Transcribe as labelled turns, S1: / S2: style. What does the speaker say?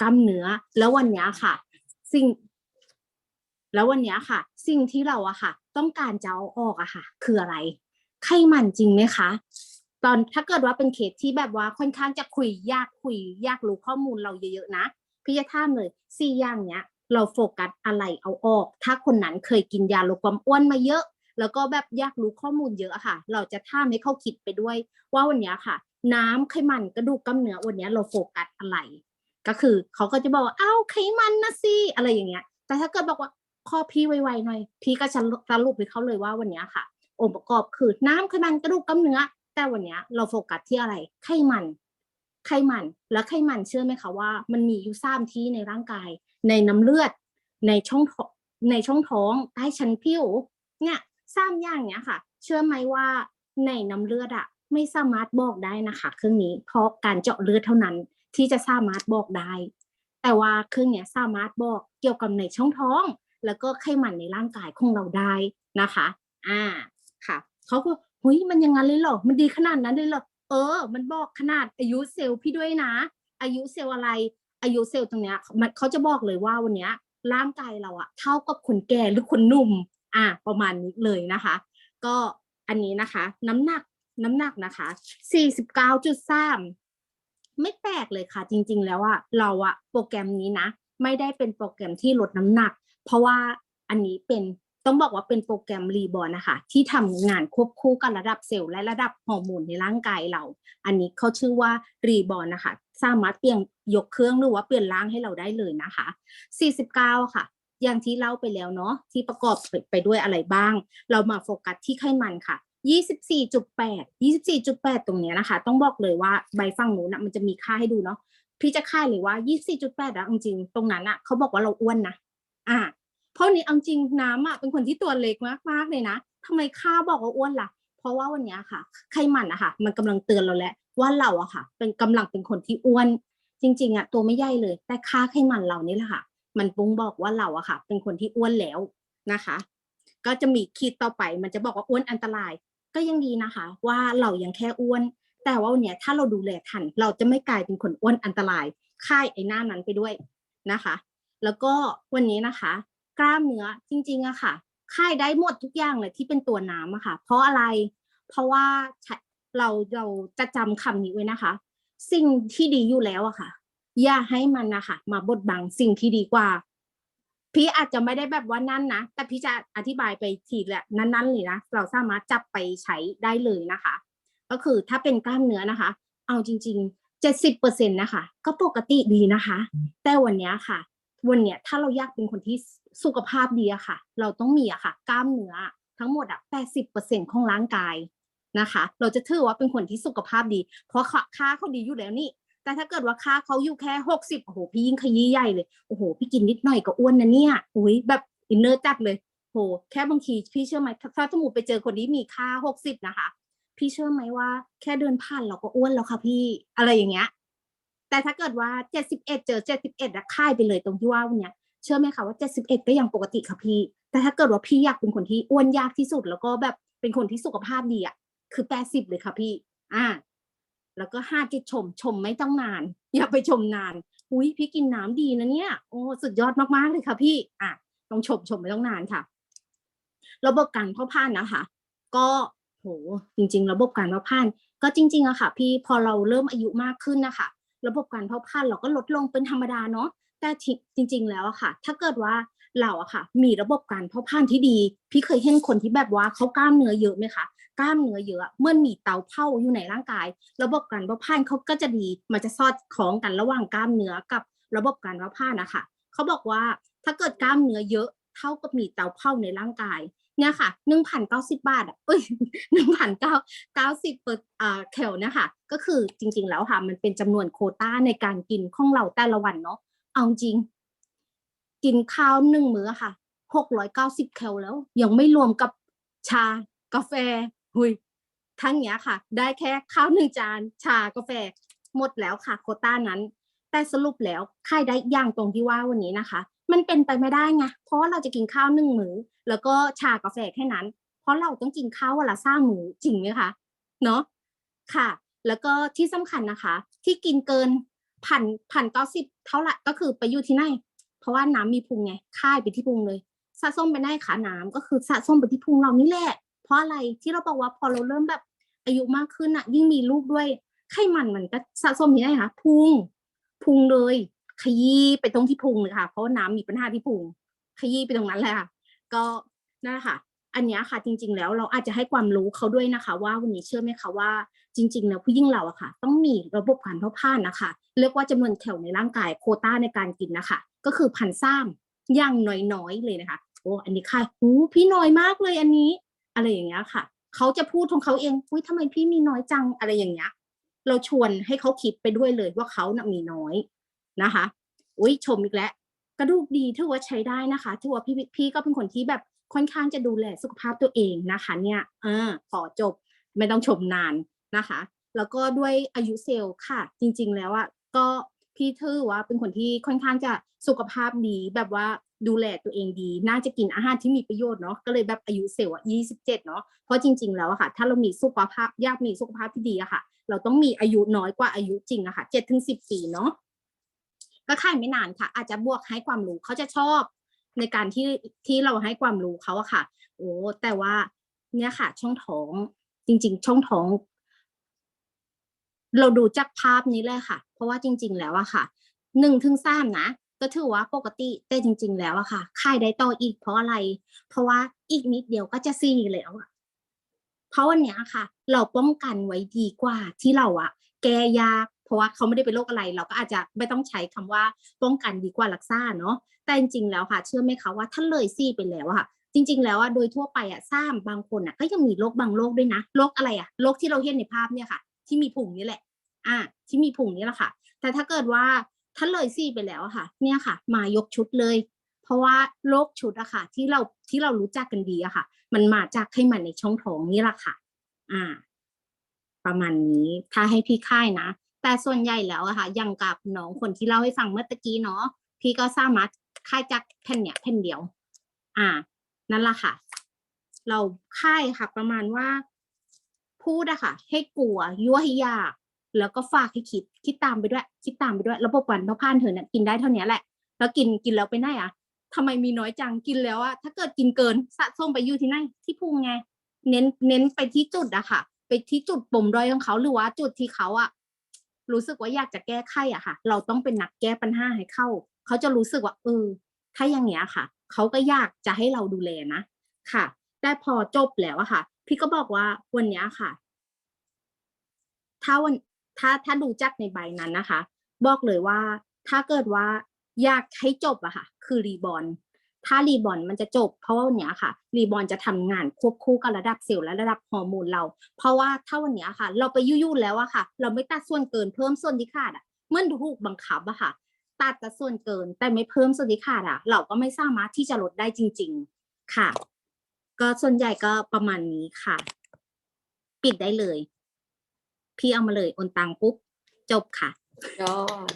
S1: กล้ามเนื้อ แล้ววันนี้ค่ะ สิ่ง แล้ววันนี้ค่ะ สิ่งที่เราอะค่ะ ต้องการจะเอาออกอะค่ะ คืออะไร ไขมันจริงไหมคะ ตอนถ้าเกิดว่าเป็นเคสที่แบบว่าค่อนข้างจะคุยยากคุย ยากรู้ข้อมูลเราเยอะๆนะพี่จะถามเลยสี่อย่างเนี้ยเราโฟกัสอะไรเอาออก ถ้าคนนั้นเคยกินยาลดความอ้วนมาเยอะ แล้วก็แบบอยากรู้ข้อมูลเยอะค่ะ เราจะท่ามให้เขาคิดไปด้วย ว่าวันนี้ค่ะ น้ำไขมันกระดูกกล้ามเนื้อวันนี้เราโฟกัสอะไร ก็คือเขาก็จะบอกว่าอ้าวไขมันนะสิอะไรอย่างเงี้ย แต่ถ้าเกิดบอกว่าข้อพี่ไวๆหน่อย พี่ก็จะสรุปให้เขาเลยว่าวันเนี้ยค่ะ องค์ประกอบคือน้ำไขมันกระดูกกล้ามเนื้อ แต่วันเนี้ยเราโฟกัสที่อะไร ไขมัน ไขมัน แล้วไขมันเชื่อไหมคะว่า มันมีอยู่สามที่ในร่างกาย ในน้ำเลือด ในช่องท้องในช่องท้องใต้ชั้นผิว เนี่ยสามอย่างเนี้ยค่ะ เชื่อไหมว่าในน้ำเลือดอะไม่สามารถบอกได้นะคะ เครื่องนี้เพราะการเจาะเลือดเท่านั้น ที่จะสามารถบอกได้ แต่ว่าเครื่องเนี้ยสามารถบอกเกี่ยวกับในช่องท้อง แล้วก็ไขมันในร่างกายของเราได้นะคะ อ่าค่ะเขาก็เฮ้ยมันยังงั้นเลยเหรอ มันดีขนาดนั้นเลยเหรอ เออ มันบอกขนาดอายุเซลล์พี่ด้วยนะ อายุเซลล์อะไร อายุเซลล์ตรงเนี้ยมันเขาจะบอกเลยว่าวันเนี้ยร่างกายเราอะเท่ากับคนแก่หรือคนหนุ่ม อ่า ประมาณนี้เลยนะคะ ก็อันนี้นะคะ น้ำหนักน้ำหนักนะคะ 49.3 ไม่แปลกเลยค่ะ จริง ๆ แล้วอะเราอะโปรแกรมนี้นะ ไม่ได้เป็นโปรแกรมที่ลดน้ำหนัก เพราะว่าอันนี้เป็นต้องบอกว่าเป็นโปรแกรมรีบอร์นนะคะ ที่ทำงานควบคู่กับระดับเซลล์และระดับฮอร์โมนในร่างกายเรา อันนี้เขาชื่อว่ารีบอร์นนะคะ สามารถเปลี่ยนยกเครื่องหรือว่าเปลี่ยนร่างให้เราได้เลยนะคะ 49 ค่ะ อย่างที่เล่าไปแล้วเนาะที่ประกอบไปไปด้วยอะไรบ้าง เรามาโฟกัสที่ไขมันค่ะ 24.8 24.8 ตรงเนี้ยนะคะ ต้องบอกเลยว่าใบฝั่งนู้นนะมันจะมีค่าให้ดูเนาะพี่จะค่ายเลยว่า 24.8อะเอาจริงๆตรงนั้นอะเขาบอกว่าเราอ้วนนะอ่าเพราะนี้เอาจริงน้ำอะเป็นคนที่ตัวเล็กมากๆเลยนะทำไมค่าบอกว่าอ้วนล่ะ เพราะว่าวันนี้ค่ะ ไขมันอะค่ะ มันกำลังเตือนเราแล้วว่าเราอะค่ะ เป็นกำลังเป็นคนที่อ้วน จริง ๆอะตัวไม่ใหญ่เลย แต่ค่าไขมันเรานี่แหละค่ะ มันปุ้งบอกว่าเราอะค่ะ เป็นคนที่อ้วนแล้วนะคะ ก็จะมีขีดต่อไป มันจะบอกว่าอ้วนอันตราย ก็ยังดีนะคะ ว่าเรายังแค่อ้วน แต่ว่าวันเนี้ยถ้าเราดูแลทัน เราจะไม่กลายเป็นคนอ้วนอันตรายค่ายไอ้หน้านั้นไปด้วยนะคะ แล้วก็วันนี้นะคะ กล้ามเนื้อจริงๆอะค่ะค่ายได้หมดทุกอย่างเลยที่เป็นตัวน้ำอะค่ะ เพราะอะไรเพราะว่าเราเราจะจำคำนี้ไว้นะคะ สิ่งที่ดีอยู่แล้วอะค่ะ อย่าให้มันนะคะมาบดบังสิ่งที่ดีกว่า พี่อาจจะไม่ได้แบบว่านั่นนะ แต่พี่จะอธิบายไปทีละนั้นๆเลยนะ เราสามารถจับไปใช้ได้เลยนะคะ ก็คือถ้าเป็นกล้ามเนื้อนะคะ เอาจริงๆเจ็ดสิบเปอร์เซ็นต์นะคะ ก็ปกติดีนะคะ แต่วันเนี้ยค่ะ วันเนี้ยถ้าเราอยากเป็นคนที่สุขภาพดีอะค่ะ เราต้องมีอะค่ะ กล้ามเนื้อทั้งหมดอะแปดสิบเปอร์เซ็นต์ของร่างกายนะคะ เราจะถือว่าเป็นคนที่สุขภาพดี เพราะค่าเขาดีอยู่แล้วนี่ แต่ถ้าเกิดว่าค่าเขาอยู่แค่หกสิบโอ้โหพี่ยิ่งขยี้ใหญ่เลยโอ้โหพี่กินนิดหน่อยก็อ้วนนะเนี่ยอุ้ยแบบอินเนอร์จัดเลยโหแค่บางทีพี่เชื่อไหมถ้าสมมติไปเจอคนที่มีค่าหกสิบนะคะ พี่เชื่อไหมว่า แค่เดินผ่านเราก็อ้วนแล้วค่ะพี่อะไรอย่างเงี้ย แต่ถ้าเกิดว่าเจ็ดสิบเอ็ดเจอเจ็ดสิบเอ็ดอะค่ายไปเลยตรงที่ว่าวันเนี้ยเชื่อไหมคะว่าเจ็ดสิบเอ็ดก็ยังปกติค่ะพี่ แต่ถ้าเกิดว่าพี่อยากเป็นคนที่อ้วนยากที่สุด แล้วก็แบบเป็นคนที่สุขภาพดีอะคือแปดสิบเลยค่ะพี่ อ่า แล้วก็ห้าจิตชมชมไม่ต้องนาน อย่าไปชมนานอุ้ยพี่กินน้ำดีนะเนี่ยโอ้สุดยอดมากๆเลยค่ะพี่อะต้องชมชมไม่ต้องนานค่ะ ระบบการเผาผลาญนะคะ ก็โหจริง ๆ ระบบการเผาผลาญก็จริงๆอะค่ะ พี่พอเราเริ่มอายุมากขึ้นนะคะระบบการเผาผลาญเราก็ลดลงเป็นธรรมดาเนาะแต่จริง ๆ แล้วอะค่ะ ถ้าเกิดว่า เราอะค่ะ มีระบบการเผาผลาญที่ดี พี่เคยเห็นคนที่แบบว่าเขากล้ามเนื้อเยอะไหมคะกล้ามเนื้อเยอะเมื่อมีเตาเผาอยู่ในร่างกาย ระบบการเผาผลาญเขาก็จะดี มันจะสอดคล้องกันระหว่างกล้ามเนื้อกับระบบการเผาผลาญนะคะเขาบอกว่าถ้าเกิดกล้ามเนื้อเยอะเท่ากับมีเตาเผาในร่างกายเนี่ยค่ะหนึ่งพันเก้าสิบบาทอะเอ้ยหนึ่งพันเก้าเก้าสิบเปอร์อ่าแคลเนี่ยค่ะก็คือจริงๆแล้วค่ะ มันเป็นจำนวนโคต้าในการกินของเราแต่ละวันเนาะเอาจริง กินข้าวหนึ่งมื้อค่ะหกร้อยเก้าสิบแคลแล้ว ยังไม่รวมกับชากาแฟหุยทั้งเนี้ยค่ะ ได้แค่ข้าวหนึ่งจาน ชากาแฟหมดแล้วค่ะ โคต้านั้น แต่สรุปแล้วค่ายได้อย่างตรงที่ว่าวันนี้นะคะ มันเป็นไปไม่ได้ไงเพราะว่าเราจะกินข้าวหนึ่งมื้อแล้วก็ชากาแฟแค่นั้น เพราะเราต้องกินข้าววันละสามมื้อจริงไหมคะเนาะค่ะ แล้วก็ที่สำคัญนะคะ ที่กินเกินพันพันเก้าสิบเท่าไหร่ก็คือไปอยู่ที่ไหน เพราะว่าน้ำมีพุงไงค่ายไปที่พุงเลยสะสมไปได้ขาน้ำก็คือสะสมไปที่พุงเรานี่แหละ เพราะอะไรที่เราบอกว่าพอเราเริ่มแบบอายุมากขึ้นอะยิ่งมีลูกด้วยไขมันมันก็สะสมที่ไหนคะพุงพุงเลยขยี้ไปตรงที่พุงเลยค่ะ เพราะาน้ำมีปัญหาที่พุงขยี้ไปตรงนั้นแหละค่ะ ก็นั่นแหละค่ะ อันนี้ค่ะจริง ๆ แล้วเราอาจจะให้ความรู้เขาด้วยนะคะ ว่าวันนี้เชื่อไหมคะว่าจริง ๆ แล้วผู้ยิ่งเราอะค่ะ ต้องมีระบบการเผาผลาญนะคะเรียกว่าจำนวนแคลในร่างกายโคต้าในการกินนะคะ ก็คือพันซ้ำอย่างน้อยๆเลยนะคะโอ้อันนี้ค่ะหูพี่น้อยมากเลยอันนี้ อะไรอย่างเงี้ยค่ะเขาจะพูดของเขาเองอุ้ยทำไมพี่มีน้อยจังอะไรอย่างเงี้ย เราชวนให้เขาคิดไปด้วยเลยว่าเขาน่ะมีน้อยนะคะอุ้ยชมอีกแล้วกระดูกดีถือว่าใช้ได้นะคะถือว่าพี่พี่ก็เป็นคนที่แบบค่อนข้างจะดูแลสุขภาพตัวเองนะคะ เนี่ยเออขอจบไม่ต้องชมนานนะคะ แล้วก็ด้วยอายุเซลล์ค่ะ จริง ๆ แล้วอะก็ พี่ถือว่าเป็นคนที่ค่อนข้างจะสุขภาพดีแบบว่าดูแลตัวเองดี น่าจะกินอาหารที่มีประโยชน์เนาะก็เลยแบบอายุเซลล์อะ27เนาะเพราะจริง ๆ แล้วอะค่ะ ถ้าเรามีสุขภาพยากมีสุขภาพที่ดีอะค่ะ เราต้องมีอายุน้อยกว่าอายุจริงอะค่ะ7ถึง10ปีเนาะก็ค่ายไม่นานค่ะ อาจจะบวกให้ความรู้เขาจะชอบ ในการที่ที่เราให้ความรู้เขาอะค่ะ โอ้แต่ว่าเนี่ยค่ะ ช่องท้องจริง ๆ ช่องท้อง เราดูจากภาพนี้เลยค่ะ เพราะว่าจริง ๆ แล้วอะค่ะหนึ่งถึงสามนะก็ถือว่าปกติแต่จริง ๆ แล้วอะค่ะค่ายได้ต่ออีกเพราะอะไร เพราะว่าอีกนิดเดียวก็จะสี่แล้วอะเพราะวันนี้ค่ะ เราป้องกันไว้ดีกว่าที่เราอะแก้ยากเพราะว่าเขาไม่ได้เป็นโรคอะไร เราก็อาจจะไม่ต้องใช้คำว่าป้องกันดีกว่ารักษาเนาะแต่จริงๆแล้วค่ะ เชื่อไหมคะว่าถ้าเลยซี่ไปแล้วอะค่ะ จริง ๆ แล้วอะโดยทั่วไปอะซ้ำบางคนอะก็ยังมีโรคบางโรคด้วยนะโรคอะไรอะโรคที่เราเห็นในภาพเนี่ยค่ะ ที่มีพุงนี่แหละ อ่า ที่มีพุงนี่แหละค่ะ แต่ถ้าเกิดว่าถ้าเลยซี่ไปแล้วค่ะ เนี่ยค่ะ มายกชุดเลย เพราะว่าโรคชุดอะค่ะ ที่เราที่เรารู้จักกันดีอะค่ะ มันมาจากไขมันในช่องท้องนี่แหละค่ะ อ่า ประมาณนี้ถ้าให้พี่ค่ายนะ แต่ส่วนใหญ่แล้วอะค่ะอย่างกับน้องคนที่เล่าให้ฟังเมื่อตะกี้เนาะพี่ก็สามารถค่ายจากแผ่นเนี้ยแผ่นเดียว อ่า นั่นแหละค่ะ เราค่ายค่ะ ประมาณว่า พูดอะค่ะ ให้กลัวยั่วให้ยาก แล้วก็ฝากให้คิด คิดตามไปด้วย คิดตามไปด้วยระบบการเผาผลาญเธอเนี่ยกินได้เท่านี้แหละ แล้วกินกินแล้วไปไหนอะทำไมมีน้อยจังกินแล้วอะถ้าเกิดกินเกินสะสมไปอยู่ที่ไหนที่พุงไง เน้นเน้นไปที่จุดอะค่ะ ไปที่จุดปมด้อยของเขาหรือว่าจุดที่เขาอะรู้สึกว่าอยากจะแก้ไขอะค่ะ เราต้องเป็นนักแก้ปัญหาให้เข้า เขาจะรู้สึกว่าเออถ้าอย่างเงี้ยค่ะ เขาก็อยากจะให้เราดูแลนะค่ะ แต่พอจบแล้วอะค่ะ พี่ก็บอกว่าวันนี้ค่ะ ถ้าวันถ้าถ้าดูจากในใบนั้นนะคะ บอกเลยว่าถ้าเกิดว่าอยากให้จบอะค่ะ คือรีบอลถ้ารีบอลมันจะจบ เพราะว่าวันนี้ค่ะ รีบอลจะทำงานควบคู่กับระดับเซลล์และระดับฮอร์โมนเรา เพราะว่าถ้าวันนี้ค่ะ เราไปยุ่ยๆแล้วอะค่ะ เราไม่ตัดส่วนเกินเพิ่มส่วนที่ขาดอะเมื่อถูกบังคับอะค่ะ ตัดแต่ส่วนเกินแต่ไม่เพิ่มส่วนที่ขาดอะเราก็ไม่สามารถที่จะลดได้จริง ๆ ค่ะ ก็ส่วนใหญ่ก็ประมาณนี้ค่ะ ปิดได้เลย พี่เอามาเลยโอนตังปุ๊บจบค่ะ
S2: ยอด